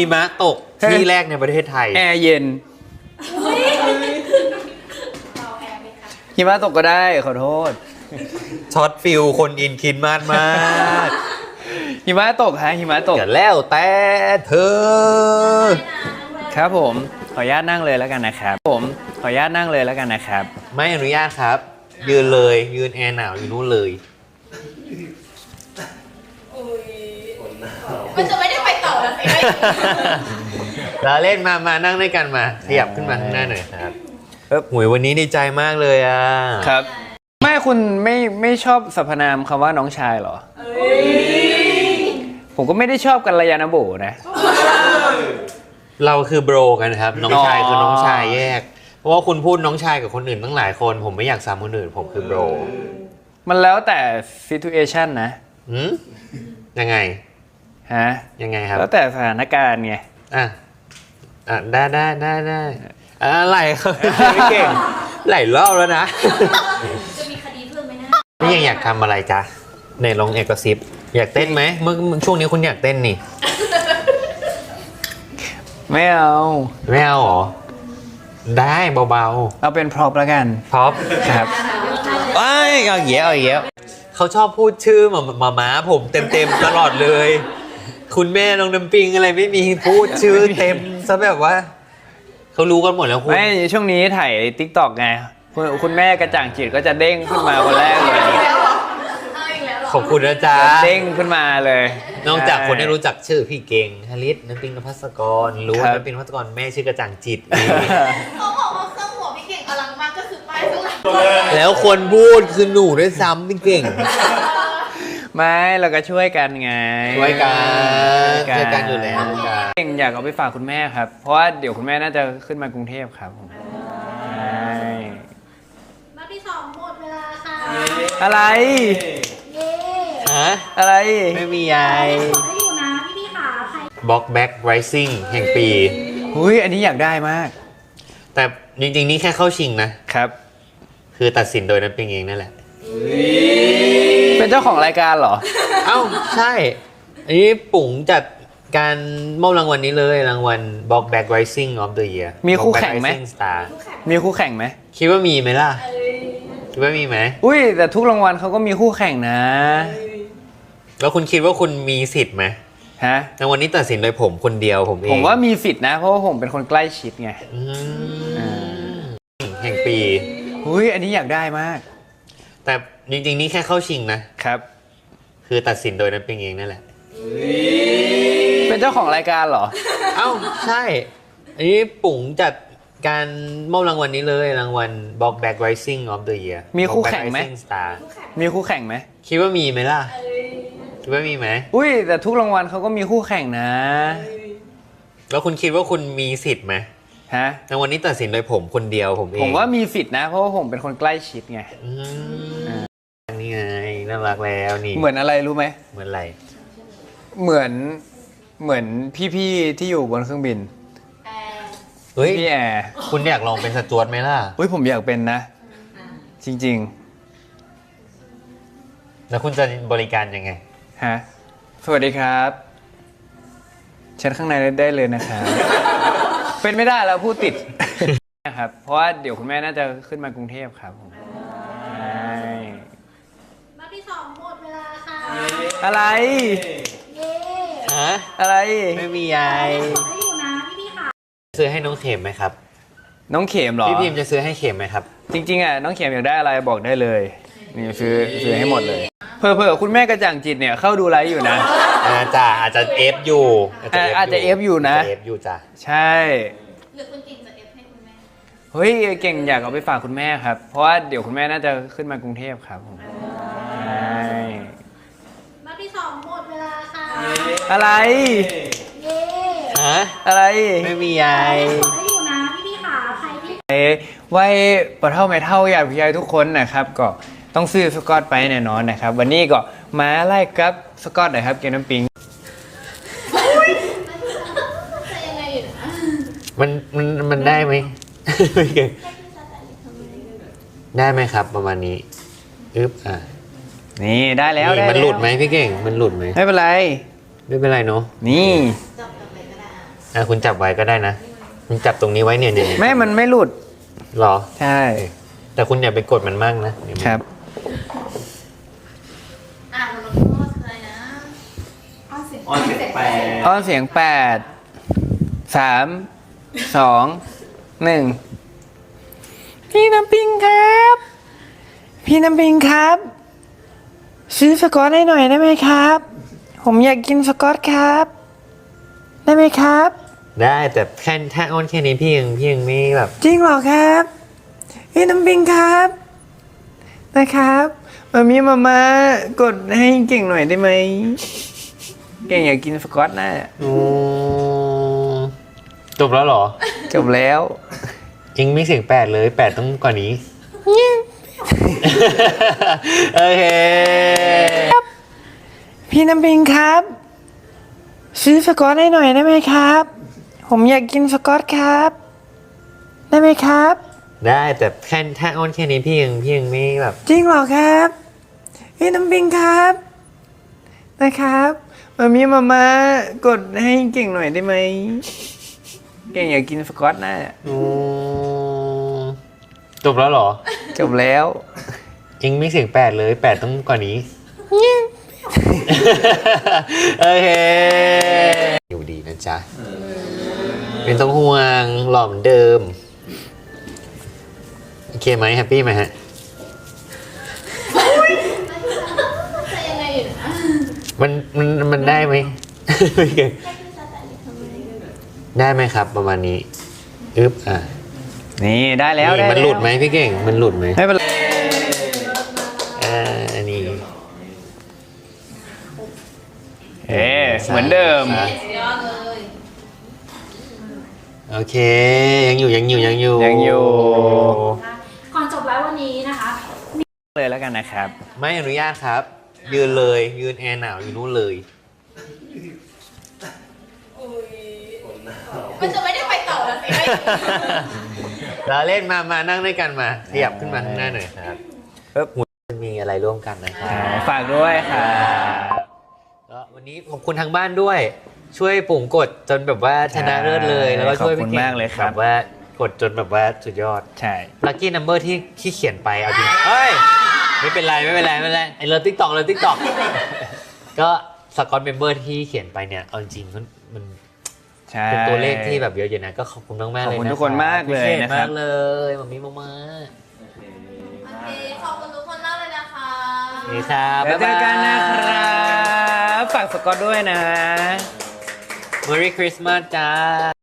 หิมะตกที่แรกในประเทศไทย แอร์เย็นหิมะตกก็ได้ขอโทษ ช็อตฟิลคนอินคินมากมากหิมะตกฮะหิมะตก อย่าแล้วแต่เธอ ครับผม ขออนุญาตนั่งเลยแล้วกันนะครับ ผม ขออนุญาตนั่งเลยแล้วกันนะครับ ไม่อนุญาตครับ ยืนเลยยืนแอร์หนาวอยู่นู่นเลยมันจะไม่ได้ไปต่อแล้วสิ เราเล่นมามานั่งด้วยกันมาขยับขึ้นมาข้างหน้าหน่อยครับเออหวยวันนี้ดีใจมากเลยอะครับไม่คุณไม่ไม่ชอบสรรพนามคำว่าน้องชายเหรอ ผมก็ไม่ได้ชอบกันระยาณโบนะ เราคือโบรกันครับ น้องชายอ๋อคือน้องชายแยก เพราะว่าคุณพูดน้องชายกับคนอื่นตั้งหลายคน ผมไม่อยากซ้ำคนอื่น ผมคือโบรมันแล้วแต่ situation นะ หืมยังไง ฮะยังไงครับแล้วแต่สถานการณ์ไงอะอะได้ได้ได้ได้อะไรครับไม่เก่งหลายรอบแล้วนะจะมีคดีเพิ่มไหมนะนี่ยังอยากทำอะไรจ๊ะในลองเอกซิปอยากเต้นไหมเมื่อช่วงนี้คุณอยากเต้นนี่ ไม่เอา ไม่เอาเหรอ ได้เบาเอาเป็นพร็อพแล้วกันๆพร็อพครับไอ้ยเอาเหี้ยเอาเหี้ยเขาชอบพูดชื่อหมาหมาม้าผมเต็มๆตลอดเลย คุณแม่น้องน้ำปิงอะไรไม่มีพูดชื่อเต็มซะแบบว่าเขารู้กันหมดแล้วคุณไม่ช่วงนี้ถ่ายทิกตอกไงคุณคุณแม่กระจ่างจิตก็จะเด้งขึ้นมาคนแรกเลยเอาอีกแล้วเหรอขอบคุณนะจ๊ะเด้งขึ้นมาเลย นอกจากคนที่ใช่รู้จักชื่อพี่เก่งฮาริสน้ำปิงนภัสกรรู้ว่าครับน้ำปิงนภัสกรแม่ชื่อกระจ่างจิตนี่เขาบอกว่าเครื่องหัวพี่เก่งอลังมากก็คือป้ายข้างหลังแล้วคนพูดคือหนูด้วยซ้ำพี่เก่ง ไม่เราก็ช่วยกันไงช่วยกันช่วยกันอยู่แล้วเก่งอยากเอาไปฝากคุณแม่ครับ เพราะว่าเดี๋ยวคุณแม่น่าจะขึ้นมากรุงเทพครับผมใช่นัดที่สองหมดเวลาค่ะอะไรเย้ฮะอะไรไม่มียายขอได้อยู่นะพี่พี่ขาใครบล็อกแบ็กไรซิ่งแห่งปีหุยอันนี้อยากได้มาก แต่จริงๆ นี่แค่เข้าชิงนะครับ คือตัดสินโดยน้ำปิงเองนั่นแหละ เป็นเจ้าของรายการเหรอ เอ้าใช่อันนี้ปุ๋งจัดการมอบรางวัลนี้เลยรางวัล b o x Back Rising of the Year มีคู่แข่งไหม Block Back Rising Star มีคู่แข่งไหมคิดว่ามีไหมล่ะคิดว่ามีไหม อุ้ยแต่ทุกรางวัลเขาก็มีคู่แข่งนะแล้วคุณคิดว่าคุณมีสิทธิ์ไหมฮะรางวัลนี้ตัดสินโดยผมคนเดียวผมเองผมว่ามีสิทธินะ เพราะว่าผมเป็นคนใกล้ชิดไงอืมแห่งปีหุยอันนี้อยากได้มาก แต่ จริงๆนี่แค่เข้าชิงนะ ครับ คือตัดสินโดยน้ำปิงเองนั่นแหละ เป็นเจ้าของรายการเหรอ เอ้า ใช่ อันนี้ปุ๋งจัดการมอบรางวัลนี้เลยรางวัล b o x Back Rising of the Year มีคู่ Block Back แข่งไหม Rising Star มีคู่แข่งไหม คิดว่ามีไหมล่ะ คิดว่ามีไหม อุ้ย แต่ทุกรางวัลเขาก็มีคู่แข่งนะ แล้วคุณคิดว่าคุณมีสิทธิ์ไหมฮะ รางวัลนี้ตัดสินโดยผมคนเดียวผมเองผมว่ามีสิทธินะ เพราะว่าผมเป็นคนใกล้ชิดไง อืมนี่ไง น่ารักแล้วนี่เหมือนอะไรรู้ไหมเหมือนอะไร เหมือนเหมือนพี่ๆที่อยู่บนเครื่องบินแอร์เฮ้ยพี่แอร์คุณอยากลองเป็นสจวตไหมล่ะอุ้ยผมอยากเป็นนะ จริงแล้วคุณจะบริการยังไงๆฮะสวัสดีครับ เชิญข้างในได้เลยนะครับ เป็นไม่ได้แล้วพูดติดนะครับเพราะว่าเดี๋ยวคุณแม่น่าจะขึ้นมากรุงเทพครับผมใช่ นัดที่สองหมดเวลาค่ะ อะไรเย้ฮะอะไร ไม่มียายขอได้อยู่นะพี่พี่ขาซื้อให้น้องเข็มไหมครับ น้องเข็มเหรอ พี่พิมพ์จะซื้อให้เข็มไหมครับ จริง ๆอะน้องเข็มอยากได้อะไรบอกได้เลย นี่ซื้อซื้อให้หมดเลยเผลอๆคุณแม่กระจ่างจิตเนี่ยเข้าดูไลฟ์อยู่นะ อาจจะอาจจะเอฟอยู่อ่าอาจจะ F อยู่นะเอฟอยู่จ้ะใช่หรือคุณเก่งจะเอฟให้คุณแม่ เฮ้ยเก่งอยากเอาไปฝากคุณแม่ครับ เพราะว่าเดี๋ยวคุณแม่น่าจะขึ้นมากรุงเทพครับผมใช่ นัดที่สองหมดเวลาค่ะ อะไร เย้ฮะอะไรไม่มียายขอได้อยู่นะพี่พี่ขาใครที่เอ้ไว้ปะเท่าไม่เท่าอยากพี่ยายทุกคนนะครับ ก็ต้องซื้อสกอตไปแน่นอนนะครับ วันนี้ก็มาไล่ครับสกอตหน่อยครับเกมน้ำปิง จะยังไงอยู่นะมันมันมันได้ไหม ได้ไหมครับ ประมาณนี้อึ๊บอะนี่ได้แล้วนี่ได้มันหลุดแวไหมพี่เก่ง มันหลุดไหม ไม่เป็นไร ไม่เป็นไรเนาะนี่จบกันเลยก็ได้อะคุณจับไว้ก็ได้นะคุณจับตรงนี้ไว้เนี่ยเนี่ยไม่มันไม่หลุดหรอ ใช่ แต่คุณอย่าไปกดมันมากนะเดี๋ยวมันครับอะมันลงโทษอะไรนะอ้อนเสียงอ้อนเสียงแปลอ้อนเสียงแปดสามสองหนึ่งพี่น้ำปิงครับ พี่น้ำปิงครับ ซื้อสกอตให้หน่อยได้ไหมครับ ผมอยากกินสกอตครับ ได้ไหมครับ ได้แต่แค่ถ้าอ้อนแค่นี้พี่ยังพี่ยังไม่แบบ จริงเหรอครับพี่น้ำปิงครับ นะครับมามีมามากดให้เก่งหน่อยได้ไหม เก่งอยากกินสกอตน่ะอืมจบแล้วเหรอ จบแล้ว เองไม่เสียงแปดเลยแปดต้องกว่านี้ โอเค พี่น้ำปิงครับ ซื้อสกอตให้หน่อยได้ไหมครับ ผมอยากกินสกอตครับ ได้ไหมครับ ได้แต่แค่ถ้าอ้อนแค่นี้พี่ยังพี่ยังไม่แบบ จริงเหรอครับ พี่น้ำปิงครับ นะครับมามีมามากดให้เก่งหน่อยได้ไหมเก่งอยากกินสกอตน่ะอืมจบแล้วเหรอจบแล้ว เองไม่เสียงแปดเลยแปดต้องกว่านี้ โอเค อยู่ดีนะจ๊ะเป็นต้องห่วงหล่อเหมอนเดิม โอเคไหมแฮปปี้ไหมฮะจะยังไงอยู่นะมันมันมันได้ไหมไม่เก่งได้ไหมครับ ประมาณนี้ อึ๊บอะนี่ได้แล้วนี่ได้มันหลุดไหมแวพี่เก่ง มันหลุดไหมไม่เป็นไร เหมือนเดิมอะสุดยอดเลยโอเค ยังอยู่ยังอยู่ยังอยู่ยังอยู่ ก่อนจบแล้ววันนี้นะคะเลยแล้วกันนะครับ ไม่อนุญาตครับ ยืนเลย ยืนแอร์หนาวอยู่นู่นเลยมันจะไม่ได้ไปต่อแล้วสิเราเล่นมามานั่งด้วยกันมาขยับขึ้นมาข้างหน้าหน่อยครับปึ๊บจะมีอะไรร่วมกันนะครับฝากด้วยครับก็ วันนี้ขอบคุณทางบ้านด้วย ช่วยปุ่มกดจนแบบว่าชนะเลิศเลย แล้วก็ช่วยขอบคุณพี่ก่งมากเลยครับแบบว่ากดจนแบบว่าสุดยอดใช่ลัคกี้นัมเบอร์ที่ที่เขียนไปเอาจริงเฮ้ยไม่เป็นไรไม่เป็นไรไม่เป็นไรไอเลิฟทิกตอกเลยทิกตอกก็สกอตเมมเบอร์ที่เขียนไปเนี่ยเอาจริงๆมันมันใช่เป็นตัวเลขที่แบบเยอะอยู่นะก็ขอบคุณมากๆเลยขอบคุณนะทุกคนมากเลยนะครับพิศษมากเลยมามีมามาโอเคขอบคุณทุกคนมากเลยนะคะนี่ครับแล้วเจอกันนะครับฝา ก็ด้วยนะ Merry Christmas จ้า